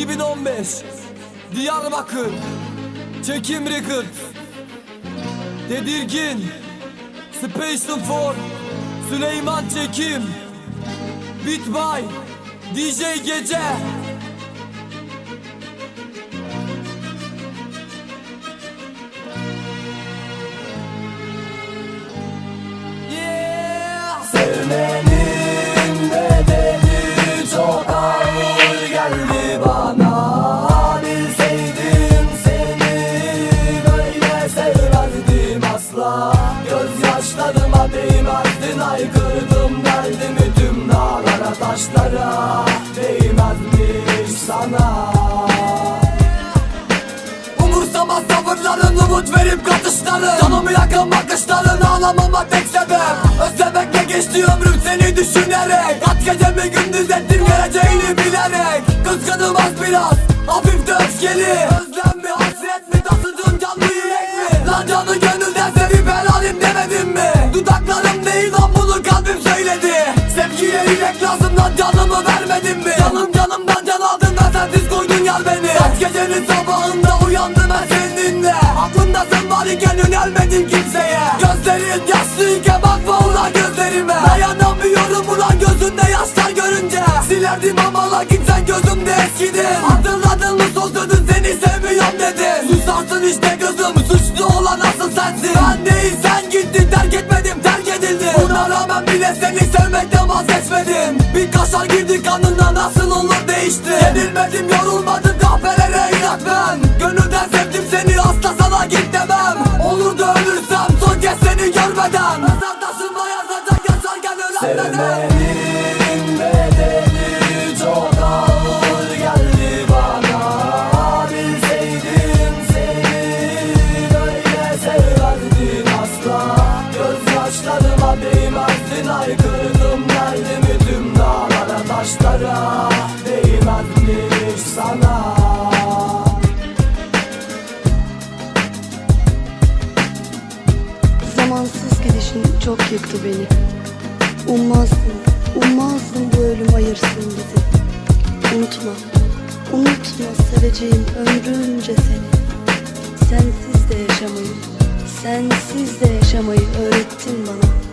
2015 Diyarbakır. Çekim Record. Tedirgin. Special for Süleyman Çekim. Beat by DJ Gece. Yeah. Sevmenin değmezdin aykırdım derdimi tüm dağlara taşlara. Değmezmiş sana. Umursamaz tavırların umut verip katışların. Canımı yakan bakışların ağlamama tek sebep. Özlemekle geçti ömrüm seni düşünerek. At gecemi gündüz ettim geleceğini bilerek. Kızgınım az biraz hafif de öfkeli. Özlem mi hasret mi taşıdığım canlı yürek mi? Lan canı gönülden yürek lazım lan canımı vermedin mi? Canım canımdan can aldın da sensiz koydun yar beni. Kaç gecenin sabahında uyandım ben seninle. Aklımdasın var iken yönelmedin kimseye. Gözlerin yaşlıyken bakma ulan gözlerime. Dayanamıyorum ulan gözünde yaşlar görünce. Silerdim ama lakin sen gözümde eskidin. Hatırladın mı sözledin seni sevmiyorum dedin. Susarsın işte gözüm suçlu olan asıl sensin. Ben değil sen gittin terk etmedim edildim Buna rağmen bile seni sevmekten vazgeçmedim. Bir kaşar girdi kanına nasıl olur değişti? Yenilmedim yorulmadım kahvelere inat ben. Gönülden sevdim seni asla sana git demem. Olur da ölürsem son kez seni görmeden. Mezar taşıma yazacak yaşarken ölenmeden Sevmenin değmezdin aykırdım derdimi dağlara taşlara? Değmezmiş sana. Zamansız gidişin çok yıktı beni. Ummazdın, ummazdın bu ölüm ayırsın bizi. Unutma, unutma seveceğim ömrümce seni. Sensiz de yaşamayı, sensiz de yaşamayı öğrettin bana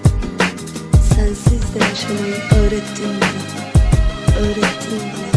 Sensiz de yaşamayı öğrettin bana Öğrettin bana